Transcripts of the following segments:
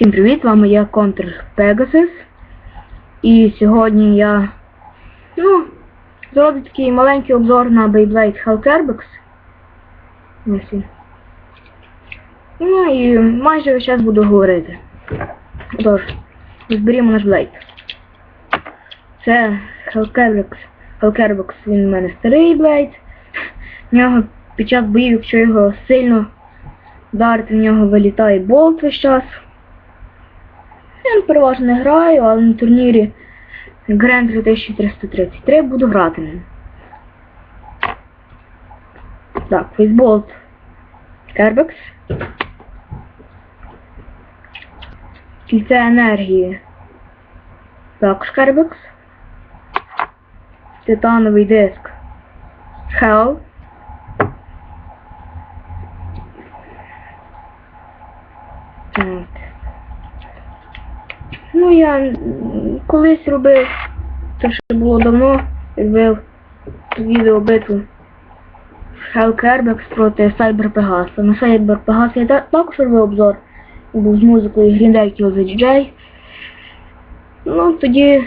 Всім привіт, з вами я Контр Pegasus. І сьогодні я ну, зроблю такий маленький обзор на Beyblade Hellcarbex. Ось. Ну і майже весь буду говорити. Тож, зберімо наш блейд. Це Hellcarbex. Hellcarbex, він у мене старий блейд. В нього під час боїв, якщо його сильно вдарити, в нього вилітає болт весь час. Я переважно не граю, але на турнірі Grand 2333 буду грати ним. Так, фейсболт Кербекс. Кільце енергії. Також Кербекс. Титановий диск. Hell. Так. Ну, я колись робив, це ще було давно, робив відео битву Kerbex проти Cyber Pegas. На Cyber Pegas я також робив обзор. Був з музикою Green the DJ. Ну, тоді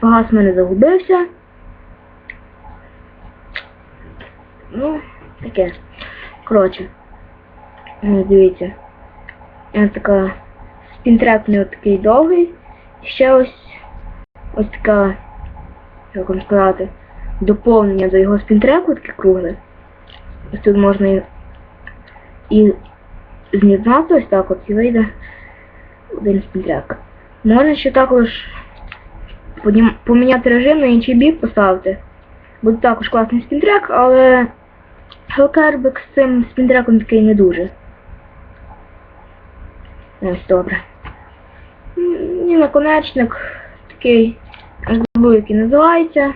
Pegas в мене загубився. Ну, таке. Коротше. Дивіться. Ось така спінтрек не такий довгий. Ще ось ось така, як вам сказати, доповнення до його спінтреку таке кругле. Ось тут можна і, і ось так от і вийде один спінтрек. Можна ще також поміняти режим на інший бік поставити. Буде також класний спінтрек, але Hellcarbex з цим спінтреком такий не дуже. Ось добре. І наконечник такий, забув, який називається.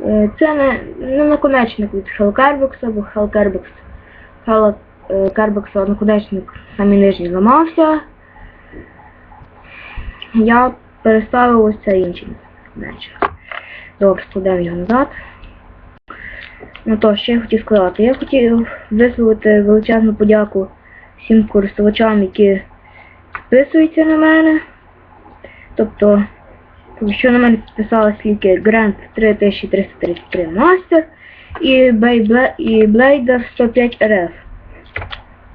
Е, Це не, не наконечник від Hellcarbex, бо Hellcarbex Hellcarbex наконечник самий нижній зламався. Я переставив ось цей інший наконечник. Добре, складемо його назад. Ну то, що я хотів сказати. Я хотів висловити величезну подяку всім користувачам, які підписуються на мене. Тобто, що на мене підписалось тільки Grand 3333 Master і Blader 105 RF.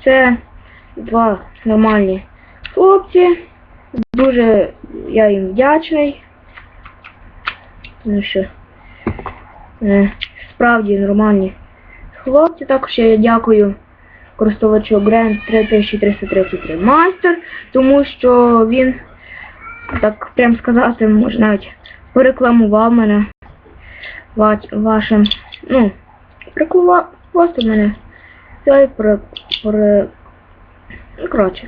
Це два нормальні хлопці. Дуже я їм вдячний. Тому що е, справді нормальні хлопці. Також я дякую користувачу Grand 3333 Master, тому що він, так прям сказати, може навіть порекламував мене вашим, ну, рекламував просто мене. Я про, про, ну, коротше,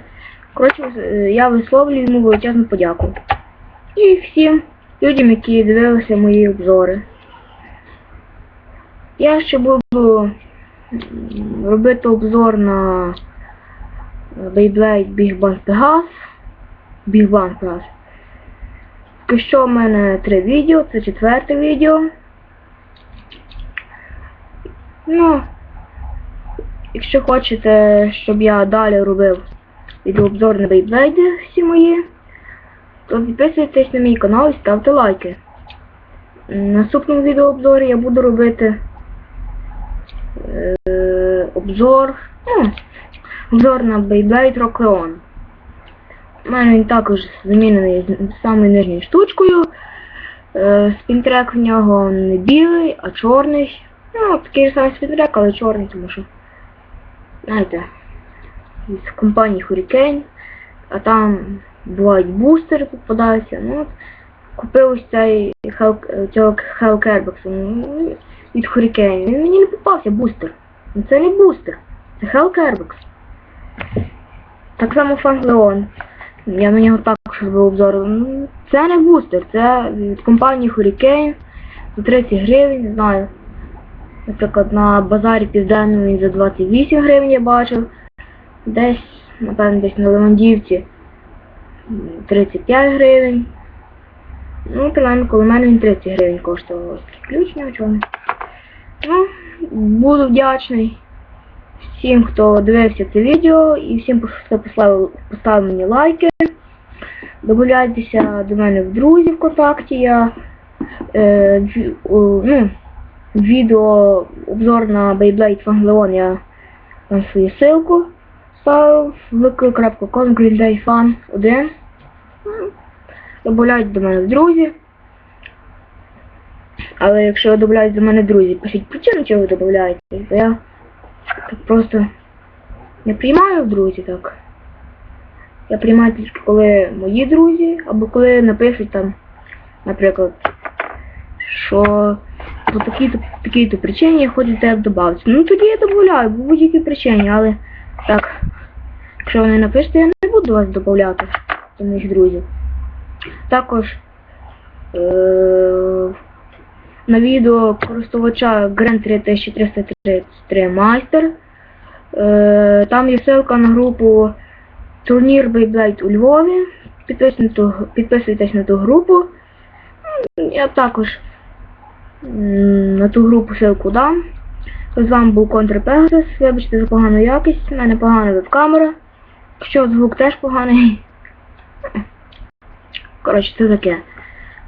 коротше, я висловлюю йому величезну подяку. І всім людям, які дивилися мої обзори. Я ще буду робити обзор на Beyblade Big Bang Pegas. Big Bang Pegas. Поки що в мене три відео, це четверте відео. Ну, якщо хочете, щоб я далі робив відеообзор на Beyblade всі мої, то підписуйтесь на мій канал і ставте лайки. Наступному відеообзорі я буду робити е, обзор, ну, обзор на Beyblade Rock У мене він також замінений з самою нижньою штучкою. Е, спінтрек в нього не білий, а чорний. Ну, такий ж самий спінтрек, але чорний, тому що, знаєте, з компанії Hurricane, а там бувають бустери попадаються. Ну, от, купив ось цей Hell, цього Hellcarbex ну, від Hurricane. Він мені не попався бустер. Ну, Це не бустер, це Hellcarbex. Так само Фанглеон. Я на нього також робив обзор. Ну, Це не бустер, це від компанії Hurricane за 30 гривень, не знаю. Наприклад, на базарі південному він за 28 гривень я бачив. Десь, напевно, десь на Левандівці 35 гривень. Ну, принаймні, коли мене він 30 гривень коштував такий ключ, нічого. Ну, буду вдячний. всім, хто дивився це відео, і всім, хто поставив, поставив мені лайки. Добавляйтеся до мене в друзі ВКонтакті. Я е, ну, відео обзор на Beyblade Fanleon я там свою ссылку ставив vk.com greendayfan 1. Добавляйте до мене в друзі. Але якщо ви додаєте до мене друзі, пишіть причину, чого ви додаєте. Бо я так просто не приймаю друзі так. Я приймаю тільки коли мої друзі, або коли напишуть там, наприклад, що по такій-то такій-то причині я хочу тебе додати. Ну тоді я додаю, по будь-якій причині, але так, якщо ви не напишете, я не буду вас додати до моїх друзів. Також е- на відео користувача Grand 3333 Master. Е, там є ссылка на групу Турнір Beyblade у Львові. Підписуйтесь на ту, групу. Я також на ту групу ссылку дам. З вами був Контр Pegasus. Вибачте за погану якість, в мене погана веб-камера. Що звук теж поганий. Коротше, це таке.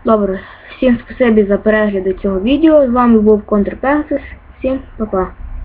Добре. Всім спасибі за перегляд цього відео. З вами був Контр Всім па-па.